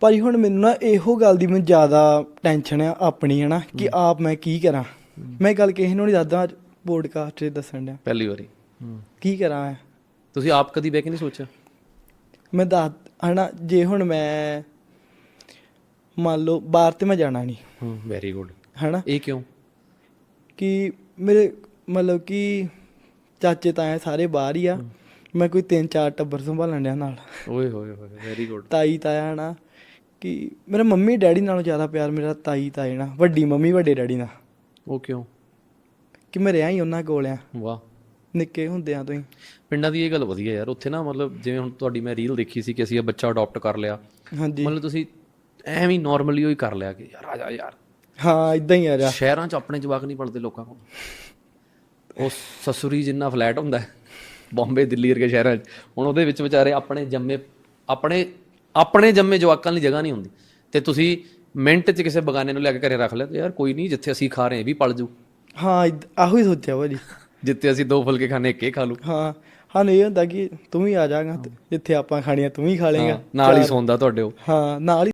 ਭਾਜੀ ਹੁਣ ਮੈਨੂੰ ਨਾ ਇਹੋ ਗੱਲ ਦੀ ਮੈਨੂੰ ਜ਼ਿਆਦਾ ਟੈਨਸ਼ਨ ਆ ਆਪਣੀ ਹੈ ਨਾ ਕਿ ਆਪ ਮੈਂ ਕੀ ਕਰਾਂ? ਮੈਂ ਗੱਲ ਕਿਸੇ ਨੂੰ ਨਹੀਂ ਦੱਸਦਾ ਪੋਡਕਾਸਟ 'ਤੇ ਦੱਸਣ ਡਿਆ। ਪਹਿਲੀ ਵਾਰੀ। ਕੀ ਕਰਾਂ ਮੈਂ? ਤੁਸੀਂ ਆਪ ਕਦੀ ਬਹਿ ਕੇ ਨਹੀਂ ਸੋਚਿਆ? ਮੈਂ ਦੱਸ ਹਨਾ ਜੇ ਹੁਣ ਮੈਂ ਮੰਨ ਲਓ ਬਾਹਰ ਤੇ ਮੈਂ ਜਾਣਾ ਨਹੀਂ ਹੂੰ ਵੈਰੀ ਗੁੱਡ ਹਨਾ? ਇਹ ਕਿਉਂ? ਕਿ ਮੇਰੇ ਮਤਲਬ ਕਿ ਚਾਚੇ ਤਾਏ ਸਾਰੇ ਬਾਹਰ ਹੀ ਆ। ਮੈਂ ਕੋਈ ਤਿੰਨ ਚਾਰ ਟੱਬਰ ਸੰਭਾਲਣ ਡਿਆ ਨਾਲ। ਓਏ ਹੋਏ ਹੋਏ ਵੈਰੀ ਗੁੱਡ ਤਾਈ ਤਾਇਆ ਹਨਾ। ਕਿ ਮੇਰਾ ਮੰਮੀ ਡੈਡੀ ਨਾਲੋਂ ਜ਼ਿਆਦਾ ਪਿਆਰ ਮੇਰਾ ਤਾਈ ਤਾਏ ਨਾਲ ਵੱਡੀ ਮੰਮੀ ਵੱਡੇ ਡੈਡੀ ਨਾਲ। ਉਹ ਕਿਉਂ? ਕਿ ਮੈਂ ਰਿਹਾ ਹੀ ਉਹਨਾਂ ਕੋਲ ਆ। ਵਾਹ। ਨਿੱਕੇ ਹੁੰਦਿਆਂ ਤੋਂ ਹੀ। ਪਿੰਡਾਂ ਦੀ ਇਹ ਗੱਲ ਵਧੀਆ ਯਾਰ ਉੱਥੇ ਨਾ ਮਤਲਬ ਜਿਵੇਂ ਹੁਣ ਤੁਹਾਡੀ ਮੈਂ ਰੀਲ ਦੇਖੀ ਸੀ ਕਿ ਅਸੀਂ ਇਹ ਬੱਚਾ ਅਡਾਪਟ ਕਰ ਲਿਆ। ਹਾਂਜੀ। ਮਤਲਬ ਤੁਸੀਂ ਐਵੇਂ ਹੀ ਨਾਰਮਲੀ ਹੀ ਕਰ ਲਿਆ ਕਿ ਯਾਰ ਆ ਜਾ ਯਾਰ। ਹਾਂ ਇਦਾਂ ਹੀ ਆ ਜਾ ਸ਼ਹਿਰਾਂ 'ਚ ਆਪਣੇ ਜਵਾਕ ਨਹੀਂ ਪੜਦੇ ਲੋਕਾਂ ਕੋਲ। ਉਹ ਸਸੁਰੀ ਜਿੰਨਾ ਫਲੈਟ ਹੁੰਦਾ ਬੰਬੇ ਦਿੱਲੀ ਵਰਗੇ ਸ਼ਹਿਰਾਂ 'ਚ ਹੁਣ ਉਹਦੇ ਵਿੱਚ ਵਿਚਾਰੇ ਆਪਣੇ ਜੰਮੇ ਆਪਣੇ ਆਪਣੇ ਜੰਮੇ ਜਵਾਕਾਂ ਲਈ ਜਗ੍ਹਾ ਨਹੀਂ ਹੁੰਦੀ। ਤੇ ਤੁਸੀਂ ਮਿੰਟ 'ਚ ਕਿਸੇ ਬਗਾਨੇ ਨੂੰ ਲੈ ਕੇ ਘਰੇ ਰੱਖ ਲਿਆ ਤੇ ਯਾਰ ਕੋਈ ਨਹੀਂ ਜਿੱਥੇ ਅਸੀਂ ਖਾ ਰਹੇ ਹਾਂ ਇਹ ਵੀ ਪਲ ਜੂ। ਹਾਂ ਇਦ- ਆਹੋ ਹੀ ਸੋਚਿਆ ਭਾਜੀ। ਜਿੱਥੇ ਅਸੀਂ ਦੋ ਫੁਲਕੇ ਖਾਣੇ ਇੱਕ ਇਹ ਖਾ ਲੂ। ਹਾਂ ਸਾਨੂੰ ਇਹ ਹੁੰਦਾ ਕਿ ਤੂੰ ਵੀ ਆ ਜਾਗਾ ਜਿੱਥੇ ਆਪਾਂ ਖਾਣੀਆਂ ਤੂੰ ਵੀ ਖਾ ਲੇਗਾ ਨਾਲ ਹੀ ਸੌਂਦਾ ਤੁਹਾਡੇ ਉਹ। ਹਾਂ ਨਾਲ ਹੀ